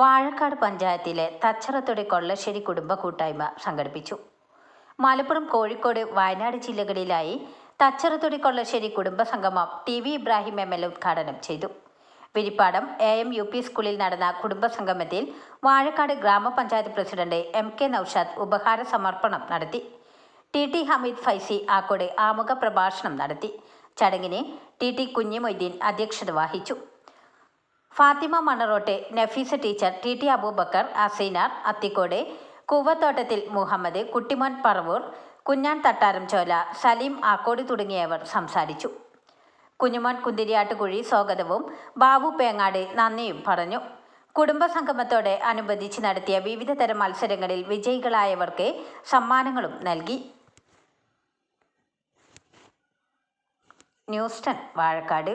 വാഴക്കാട് പഞ്ചായത്തിലെ തച്ചറത്തൊടി കൊള്ളശ്ശേരി കുടുംബ കൂട്ടായ്മ സംഘടിപ്പിച്ചു. മലപ്പുറം കോഴിക്കോട് വയനാട് ജില്ലകളിലായി തച്ചറത്തൊടി കൊള്ളശ്ശേരി കുടുംബ സംഗമം T V Ibrahim M L ഉദ്ഘാടനം ചെയ്തു. Virippadam A M U P സ്കൂളിൽ നടന്ന കുടുംബ സംഗമത്തിൽ വാഴക്കാട് ഗ്രാമപഞ്ചായത്ത് പ്രസിഡന്റ് എം കെ നൌഷാദ് ഉപഹാര സമർപ്പണം നടത്തി. ടി ടി ഹമീദ് ഫൈസി ആക്കോട് ആമുഖ പ്രഭാഷണം നടത്തി. ചടങ്ങിന് ടി ടി കുഞ്ഞിമൊയ്തീൻ അധ്യക്ഷത വഹിച്ചു. Fathima Manarotte Nafeesa teacher T T Aboobacker Aseenar Athikode കൂവത്തോട്ടത്തിൽ Muhammad Kuttimon Paravur Kunhan Thattaram Chola Saleem Akkodi തുടങ്ങിയവർ സംസാരിച്ചു. കുഞ്ഞുമോൻ കുന്തിരിയാട്ടുകുഴി സ്വാഗതവും ബാബു പേങ്ങാട് നന്ദിയും പറഞ്ഞു. കുടുംബസംഗമത്തോടെ അനുബന്ധിച്ച് നടത്തിയ വിവിധ തരം മത്സരങ്ങളിൽ വിജയികളായവർക്ക് സമ്മാനങ്ങളും നൽകി. ന്യൂസ്റ്റൺ വാഴക്കാട്.